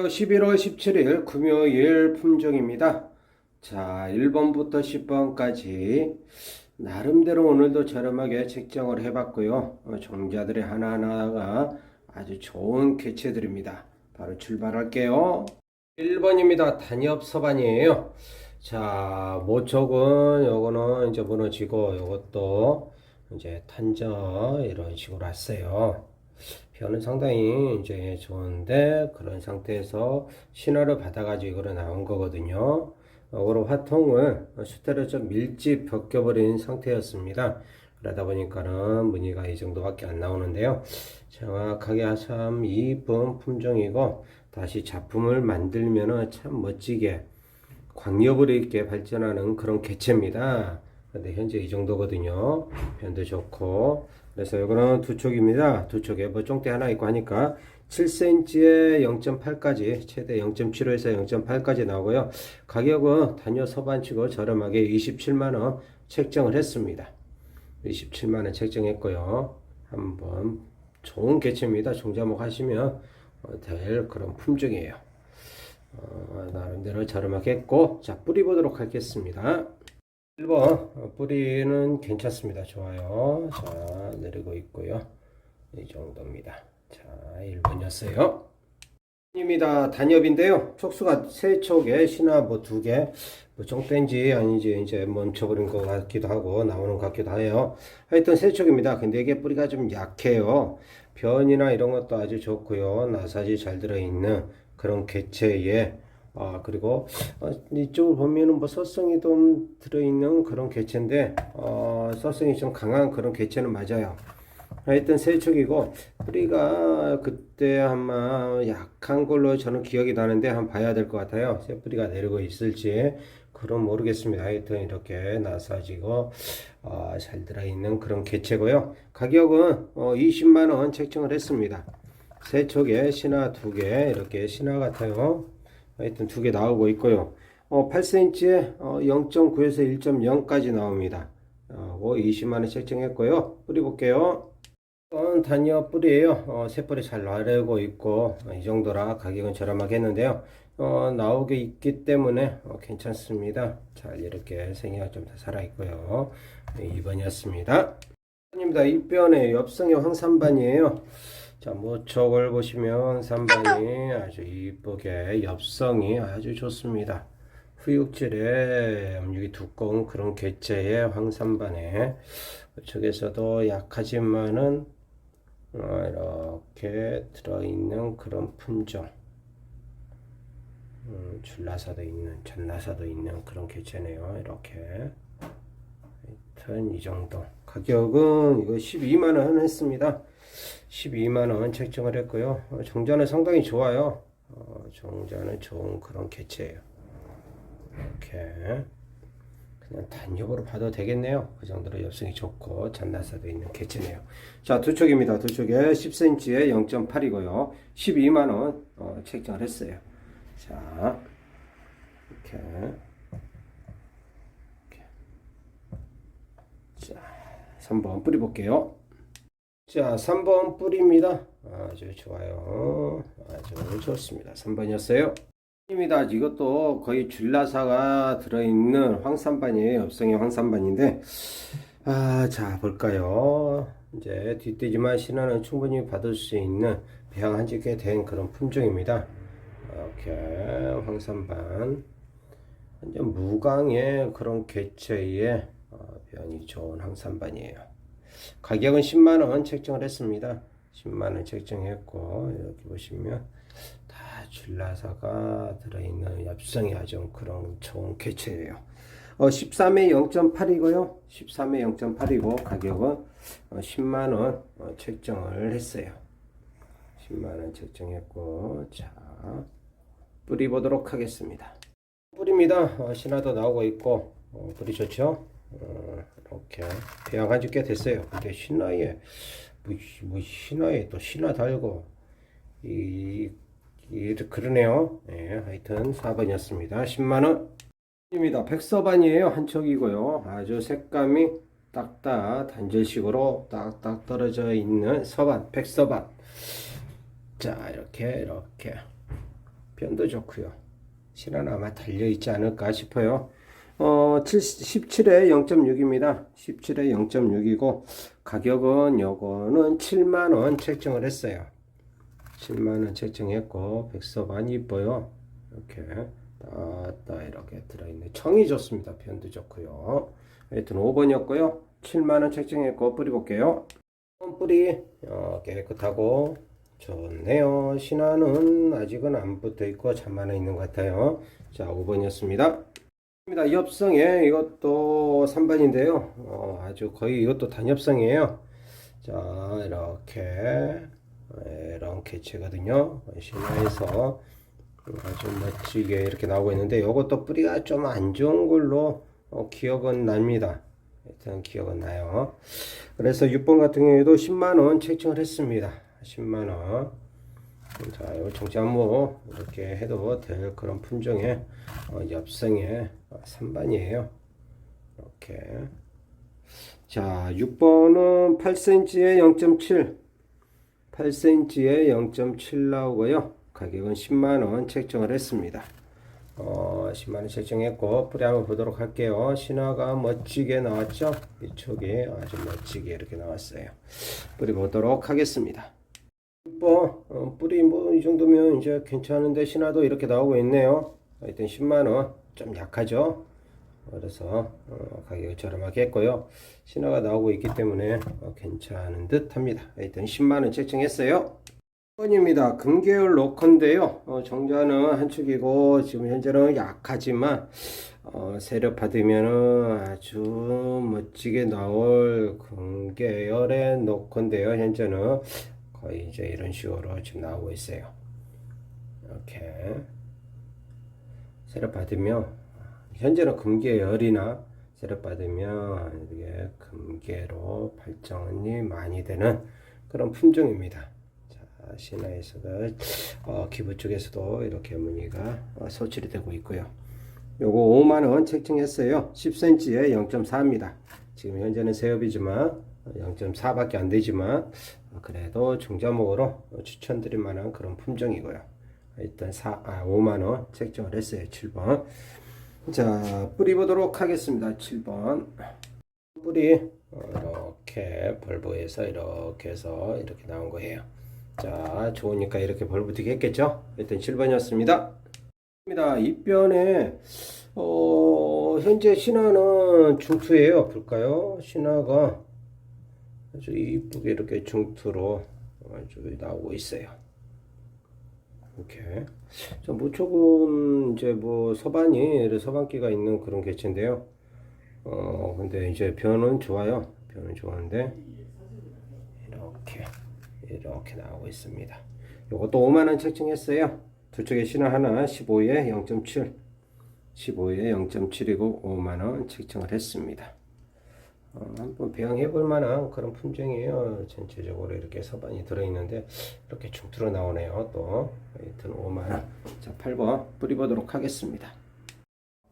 11월 17일 금요일 품종입니다. 자, 1번부터 10번까지 나름대로 오늘도 저렴하게 책정을 해봤고요. 어, 종자들의 하나하나가 아주 좋은 개체들입니다. 바로 출발할게요. 1번입니다. 단엽 서반이에요. 자, 모촉은 요거는 이제 무너지고 요것도 이제 탄저 이런 식으로 왔어요. 변은 상당히 이제 좋은데 그런 상태에서 신호를 받아가지고 이거로 나온 거거든요. 이거로 화통을 수태로 좀 밀집 벗겨버린 상태였습니다. 그러다 보니까는 무늬가 이 정도밖에 안 나오는데요. 정확하게 참 이쁜 품종이고 다시 작품을 만들면은 참 멋지게 광력을 있게 발전하는 그런 개체입니다. 근데 현재 이 정도거든요. 변도 좋고. 그래서 이거는 두 촉입니다. 두 촉에 뭐 쫑대 하나 있고 하니까 7cm에 0.8까지 최대 0.75에서 0.8까지 나오고요. 가격은 단여 서반치고 저렴하게 27만원 책정을 했습니다. 27만원 책정했고요. 한번 좋은 개체입니다. 종자목 하시면 어, 될 그런 품종이에요. 어, 나름대로 저렴하게 했고 자 뿌리 보도록 하겠습니다 1번 어, 뿌리는 괜찮습니다. 좋아요. 자 내리고 있고요. 이 정도입니다. 자 1번이었어요. 입니다. 단엽인데요. 촉수가 세 촉에 신화 뭐 두 개 뭐 쫑뺀지 아닌지 이제 멈춰버린 것 같기도 하고 나오는 것 같기도 해요. 하여튼 세 촉입니다. 근데 이게 뿌리가 좀 약해요. 변이나 이런 것도 아주 좋고요. 나사지 잘 들어있는 그런 개체에 아 그리고 어, 이쪽을 보면은 뭐 서성이 좀 들어있는 그런 개체인데 어, 서성이 좀 강한 그런 개체는 맞아요. 하여튼 세척이고 뿌리가 그때 아마 약한 걸로 저는 기억이 나는데 한번 봐야 될 것 같아요. 새 뿌리가 내리고 있을지 그건 모르겠습니다. 하여튼 이렇게 나사지고 어, 잘 들어있는 그런 개체고요. 가격은 어, 20만 원 책정을 했습니다. 세 촉에 신화 두 개 이렇게 신화 같아요. 하여튼 두 개 나오고 있고요. 어, 8cm에 어, 0.9에서 1.0까지 나옵니다. 어, 20만원 책정했고요. 뿌리 볼게요. 이건 단여 뿌리예요. 어, 새 뿌리 잘 나르고 있고 어, 이 정도라 가격은 저렴하게 했는데요. 어, 나오게 있기 때문에 어, 괜찮습니다. 잘 이렇게 생이가 좀더 살아 있고요. 네, 2번이었습니다. 입니다. 입변의 엽성의 황산반이에요. 자, 모촉을 보시면 산반이 아주 이쁘게 엽성이 아주 좋습니다. 후육질에 염육이 두꺼운 그런 개체의 황산반에 저쪽에서도 약하지만은 어, 이렇게 들어있는 그런 품종 음, 줄나사도 있는 전나사도 있는 그런 개체네요. 이렇게 하여튼 이 정도 가격은 이거 12만원 했습니다. 12만원 책정을 했고요. 어, 종자는 상당히 좋아요. 어, 종자는 좋은 그런 개체예요. 이렇게 그냥 단엽으로 봐도 되겠네요. 그 정도로 엽성이 좋고 잔나사도 있는 개체네요. 자, 두 촉입니다. 두 촉에 10cm에 0.8이고요. 12만원 어, 책정을 했어요. 자. 이렇게. 자, 3번 뿌리 볼게요. 자, 3번 뿌리입니다. 아주 좋아요. 아주 좋습니다. 3번이었어요. 입니다. 이것도 거의 줄라사가 들어있는 황산반이에요. 엽성의 황산반인데, 아, 자, 볼까요? 이제 뒷돼지만 신화는 충분히 받을 수 있는 배양 한지게 된 그런 품종입니다. 이렇게 황산반. 완전 무광의 그런 개체의 좋은 황산반이에요. 가격은 10만원 책정을 했습니다. 10만원 책정했고, 이렇게 보시면 다 줄라사가 들어있는 엽성이 아주 그런 좋은 개체예요. 어, 13에 0.8이고요. 13에 0.8이고, 가격은 어, 10만원 어, 책정을 했어요. 10만원 책정했고, 자, 뿌리 보도록 하겠습니다. 뿌리입니다. 어, 신화도 나오고 있고, 어, 뿌리 좋죠? 어, 이렇게 배양한 지꽤 됐어요. 근데 신화에 뭐, 뭐 신화에 또 신화 달고 이, 이 그러네요. 예, 하여튼 4번이었습니다. 10만 원. 입니다. 백서반이에요. 한 척이고요. 아주 색감이 딱딱 단절식으로 딱딱 떨어져 있는 서반, 백서반. 자, 이렇게 이렇게 변도 좋고요. 신화는 아마 달려 있지 않을까 싶어요. 어, 17에 0.6입니다. 17에 0.6이고, 가격은 요거는 7만원 책정을 했어요. 7만원 책정했고, 백서반 이뻐요. 이렇게, 따따 이렇게 들어있네. 청이 좋습니다. 변도 좋고요. 하여튼 5번이었고요. 7만원 책정했고, 뿌리 볼게요. 뿌리, 어, 깨끗하고, 좋네요. 신화는 아직은 안 붙어 있고, 잠만에 있는 것 같아요. 자, 5번이었습니다. 입니다. 엽성에 이것도 3번인데요. 어, 아주 거의 이것도 단엽성이에요. 자, 이렇게 이런 개체거든요. 신화에서 아주 멋지게 이렇게 나오고 있는데 이것도 뿌리가 좀 안 좋은 걸로 어, 기억은 납니다. 일단 기억은 나요. 그래서 6번 같은 경우에도 10만원 책정을 했습니다. 10만원. 자, 이 정자모 이렇게 해도 될 그런 품종의 어, 엽성의 어, 3반이에요. 이렇게. 자, 6번은 8cm에 0.7. 8cm에 0.7 나오고요. 가격은 10만원 책정을 했습니다. 어, 10만원 책정했고, 뿌리 한번 보도록 할게요. 신화가 멋지게 나왔죠? 이쪽이 아주 멋지게 이렇게 나왔어요. 뿌리 보도록 하겠습니다. 뭐, 어, 뿌리 뭐 이 정도면 이제 괜찮은데 신화도 이렇게 나오고 있네요. 하여튼 10만원 좀 약하죠. 그래서 어, 가격이 저렴하게 했고요. 신화가 나오고 있기 때문에 어, 괜찮은 듯 합니다. 하여튼 10만원 책정했어요. 1번입니다. 금계열 로컨인데요. 어, 정자는 한 축이고 지금 현재는 약하지만 어, 세력 받으면은 아주 멋지게 나올 금계열의 노컨인데요. 현재는 거의 이제 이런 식으로 지금 나오고 있어요. 이렇게 세력 받으면 현재는 금계열이나 세력 받으면 이게 금계로 발전이 많이 되는 그런 품종입니다. 자, 신화에서도 어, 기부 쪽에서도 이렇게 무늬가 어, 소출이 되고 있고요. 요거 5만 원 책정했어요. 10cm에 0.4입니다. 지금 현재는 세엽이지만 0.4밖에 안 되지만 그래도 중자목으로 추천드릴 만한 그런 품종이고요. 일단 4, 아, 5만원 책정을 했어요. 7번. 자, 뿌리 보도록 하겠습니다. 7번. 뿌리, 어, 이렇게 벌브에서 이렇게 해서 이렇게 나온 거예요. 자, 좋으니까 이렇게 벌브티게 했겠죠? 일단 7번이었습니다. 입니다. 입변에, 어, 현재 신화는 중투예요. 볼까요? 신화가 아주 이쁘게 이렇게 중투로 아주 나오고 있어요. 이렇게. 자, 모초금 이제 뭐 서반이 서반기가 있는 그런 개체인데요. 어, 근데 이제 변은 좋아요. 변은 좋은데 이렇게 이렇게 나오고 있습니다. 요것도 5만 원 책정했어요. 두 쪽에 신화 하나 15에 0.7. 15에 0.7이고 5만 원 책정을 했습니다. 어, 한번 배양해 볼 만한 그런 품종이에요. 전체적으로 이렇게 서반이 들어있는데 이렇게 중투로 나오네요. 또 하여튼 5만원 자 8번 뿌리 보도록 하겠습니다.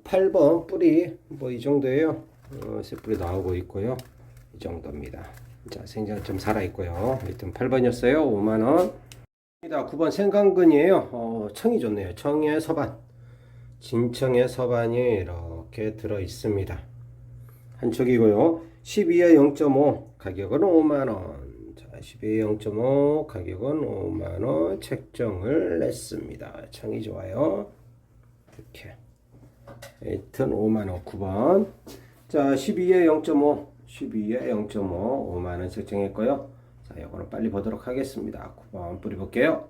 8번 뿌리 뭐 이 정도예요. 어, 새뿌리 나오고 있고요. 이 정도입니다. 자 생장 좀 살아 있고요. 하여튼 8번이었어요. 5만원 9번 생강근이에요. 어, 청이 좋네요. 청의 서반 진청의 서반이 이렇게 들어 있습니다. 한 척이고요. 12에 0.5 가격은 5만원. 자, 12에 0.5 가격은 5만원 책정을 냈습니다. 청이 좋아요. 이렇게. 하여튼 5만원 9번. 자, 12에 0.5. 12에 0.5. 5만원 책정했고요. 자, 이거는 빨리 보도록 하겠습니다. 9번 뿌리 볼게요.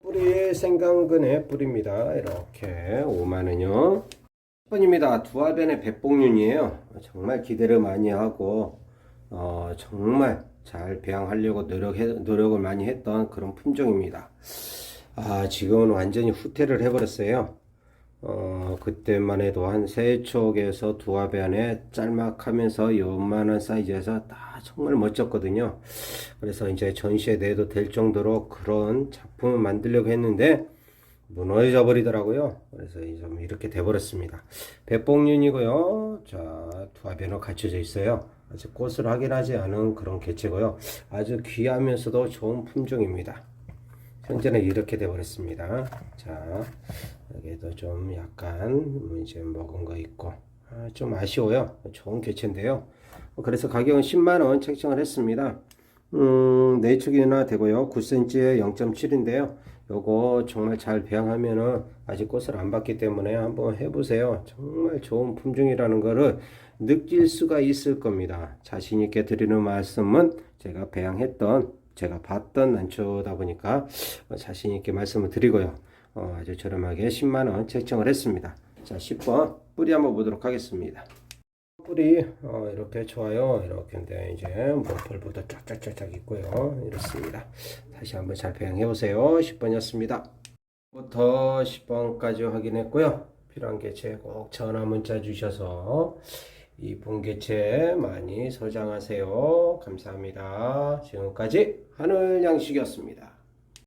뿌리 생강근의 뿌리입니다. 이렇게 5만원요. 10번입니다. 두알변의 백봉윤이에요. 정말 기대를 많이 하고 어, 정말 잘 배양하려고 노력해, 노력을 많이 했던 그런 품종입니다. 아, 지금은 완전히 후퇴를 해버렸어요. 어, 그때만 해도 한 세 촉에서 두화변에 짤막하면서 요만한 사이즈에서 다 정말 멋졌거든요. 그래서 이제 전시에 내도 될 정도로 그런 작품을 만들려고 했는데 무너져 버리더라고요. 그래서 좀 이렇게 돼버렸습니다. 백봉윤이고요. 자, 두 화변으로 갖춰져 있어요. 아직 꽃을 확인하지 않은 그런 개체고요. 아주 귀하면서도 좋은 품종입니다. 현재는 이렇게 되어버렸습니다. 자, 여기도 좀 약간 이제 먹은 거 있고 아, 좀 아쉬워요. 좋은 개체인데요. 그래서 가격은 10만 원 책정을 했습니다. 음, 내축이나 되고요. 9cm에 0.7인데요. 요거 정말 잘 배양하면은 아직 꽃을 안 봤기 때문에 한번 해보세요. 정말 좋은 품종이라는 거를 느낄 수가 있을 겁니다. 자신 있게 드리는 말씀은 제가 배양했던 제가 봤던 난초다 보니까 어, 자신 있게 말씀을 드리고요. 어, 아주 저렴하게 10만 원 책정을 했습니다. 자, 10번 뿌리 한번 보도록 하겠습니다. 뿌리 어, 이렇게 좋아요. 이렇게인데 이제 모펄보다 쫙쫙쫙쫙 있고요. 이렇습니다. 다시 한번 잘 배양해 보세요. 10번이었습니다. 부터 10번까지 확인했고요. 필요한 개체 꼭 전화 문자 주셔서 이분 개체 많이 소장하세요. 감사합니다. 지금까지 하늘 양식이었습니다.